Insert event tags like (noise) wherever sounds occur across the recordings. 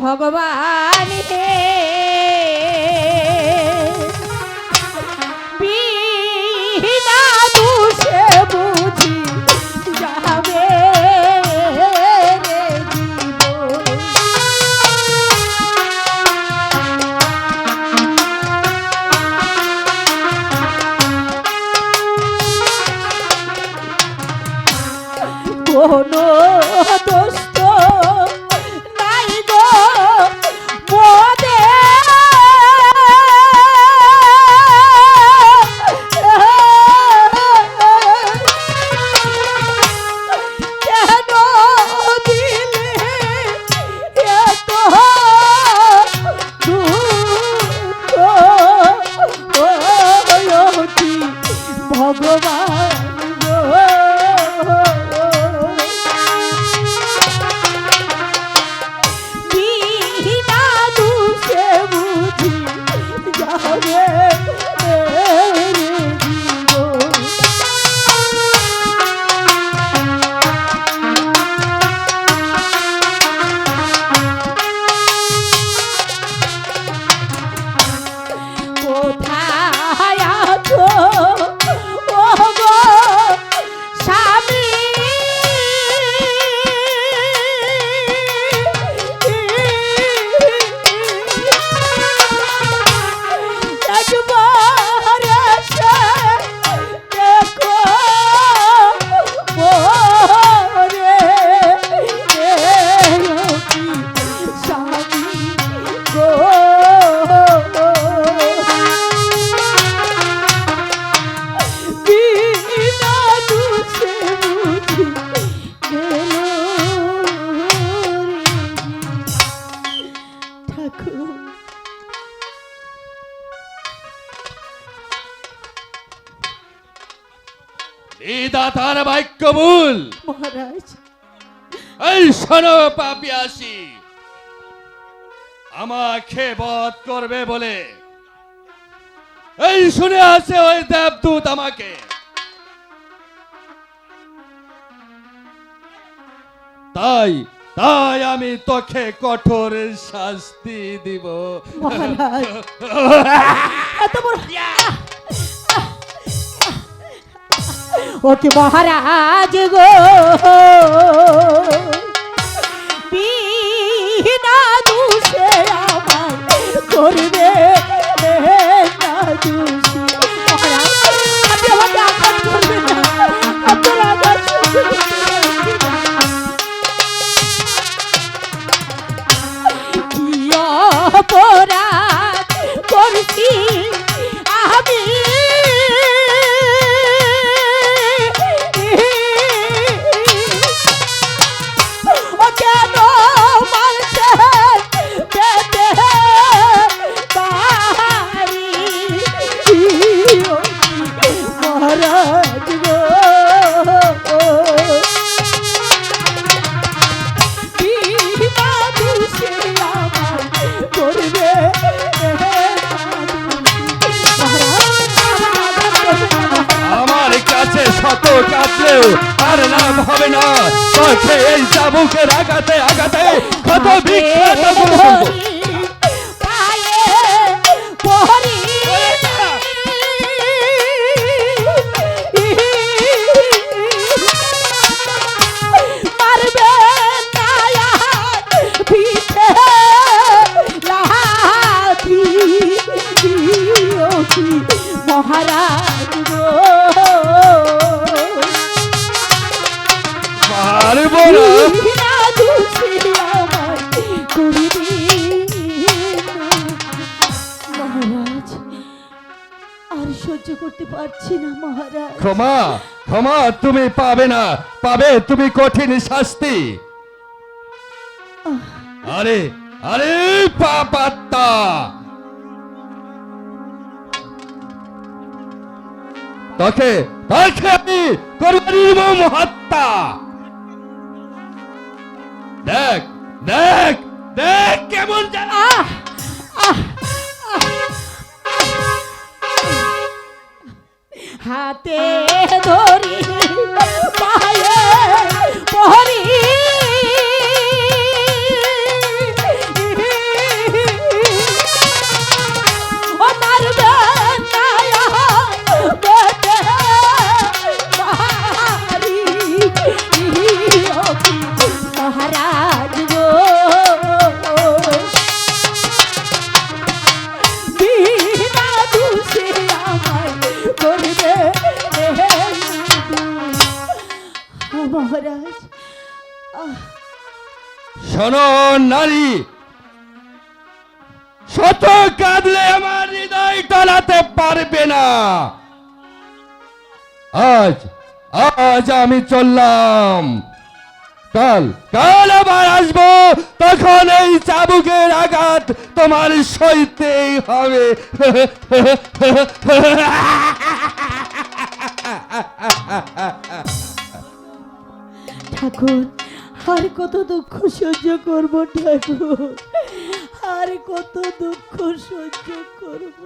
ভগবান হে বিধাতার বাক্য মূল মহারাজ। এই শোনো পাপিয়াসি আমাকে বধ করবে বলে। এই শুনে আছে ওই দেবদূত আমাকে। তাই তাই আমি তোকে কঠোর শাস্তি দিব। মহারাজ। (laughs) এত বড় কি মহারাজ গো। বিনা দুষে করবে দুষি মহারাজ গো শত কাটলেও আর নাম হবে না। তোকে এই চাবুকের আঘাতে আঘাতে কত বিখ্যাত সহ্য করতে পারছি না মহারাজ। ক্ষমা ক্ষমা তুমি পাবে না। পাবে তুমি কঠিন শাস্তি। আরে আরে পাপাত্তা তোকে তোকে আমি করব নির্মম হত্যা দেখ দেখ দেখ কেমন জানা হাতে ধরি পায়ে পহরি শোনো, নারী। শত কাঁদলে আমার হৃদয় টলাতে পারবে না। আজ আজ আমি চললাম। কাল কাল আবার আসব, তখন এই চাবুকের আঘাত তোমার সইতেই হবে। ঠাকুর আর কত দুঃখ সহ্য করব ঠাকুর? আর কত দুঃখ সহ্য করব?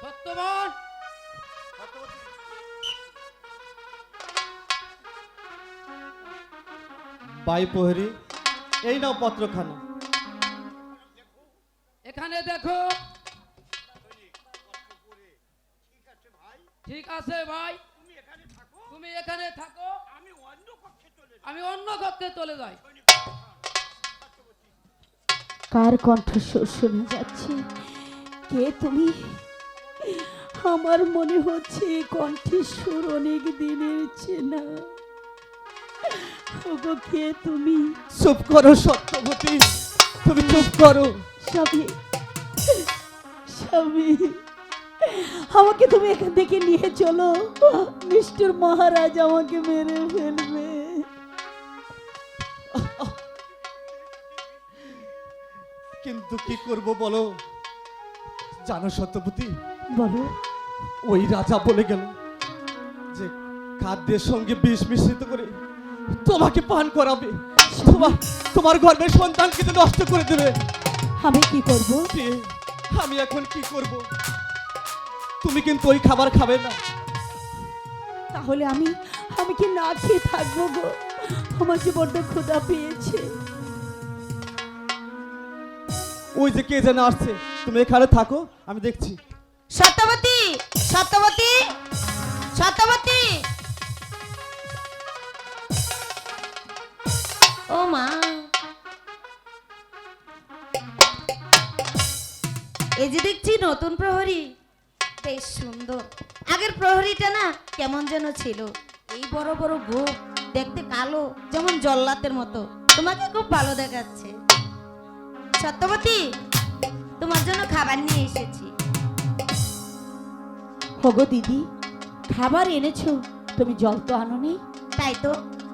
সত্যবান বাই প্রহরী এই নাও পত্রখানা। এখানে দেখো। ভাই ঠিক আছে ভাই। তুমি এখানে থাকো। আমি অন্য কক্ষে চলে আমি অন্য কক্ষে চলে যাই। কার কণ্ঠস্বর শোনা যাচ্ছে? কে তুমি? আমার মনে হচ্ছে কণ্ঠস্বর অনেক দিনের চেনা। ওগো কে তুমি? চুপ করো সত্যবতী। তুমি চুপ করো। স্বামী স্বামী। আমাকে তুমি এখান থেকে নিয়ে চলো। মিস্টার মহারাজ আমাকে মেরে ফেলবে। কিন্তু কি করব বলো? জানো সত্যবতী বলো। ওই রাজা বলে গেল যে খাদ্যের সঙ্গে বিষ মিশ্রিত করে তোমাকে পান করাবে। তোমার তোমার গর্ভের সন্তানকে তো নষ্ট করে দেবে। আমি কি করব? আমি এখন কি করব? তুমি কিন্তু ওই খাবার খাবে না। তাহলে আমি আমি কি না খেয়ে থাকব গো? আমার যে বড্ড ক্ষুধা পেয়েছে। ওই যে কে যেন আসছে তুমি এখানে থাকো আমি দেখছি। সত্যবতী সত্যবতী সত্যবতী। ও মা। এই যে দেখছি নতুন প্রহরী। বেশ সুন্দর। আগের প্রহরীটা না কেমন যেন ছিল। এই বড় বড় গোপ দেখতে কালো যেমন জল্লাতের মতো। তোমাকে খুব ভালো দেখাচ্ছে। সত্যবতী তোমার জন্য খাবার নিয়ে এসেছি। হগো দিদি খাবার এনেছো? তুমি জল তো আনোনি? তাই তো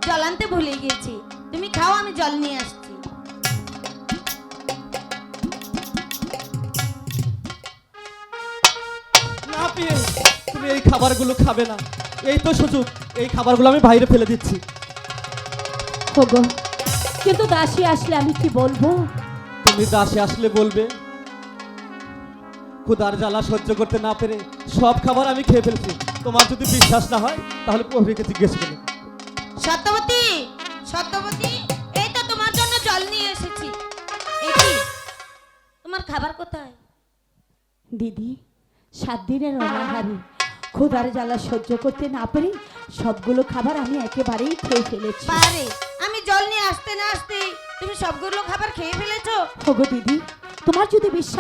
জল আনতে ভুলে গিয়েছি। তুমি খাও আমি জল নিয়ে আসছি। পেয়ে তুমি এই খাবারগুলো খাবে না। এই তো সুযোগ। এই খাবারগুলো আমি বাইরে ফেলে দিচ্ছি। কিন্তু দাসী আসলে আমি কি বলব? তুমি দাসে আসলে বলবে। ক্ষুদার জ্বালা সহ্য করতে না পেরে সব খাবার আমি খেয়ে ফেলছি। তোমার যদি বিশ্বাস না হয় তাহলে প্রহরীকে জিজ্ঞেস করো। সত্যবতী সত্যবতী এই তো তোমার জন্য জল নিয়ে এসেছি। তোমার খাবার কোথায়? দিদি সাত দিনের অনাহারি। ক্ষুধার জ্বালা সহ্য করতে না পারি সবগুলো খাবার আমি একেবারেই খেয়ে ফেলেছি। আরে আমি জল নিয়ে আসতে না আসতে তুমি সবগুলো খাবার খেয়ে ফেলেছো। হগো দিদি তোমার যদি বিশ্বাস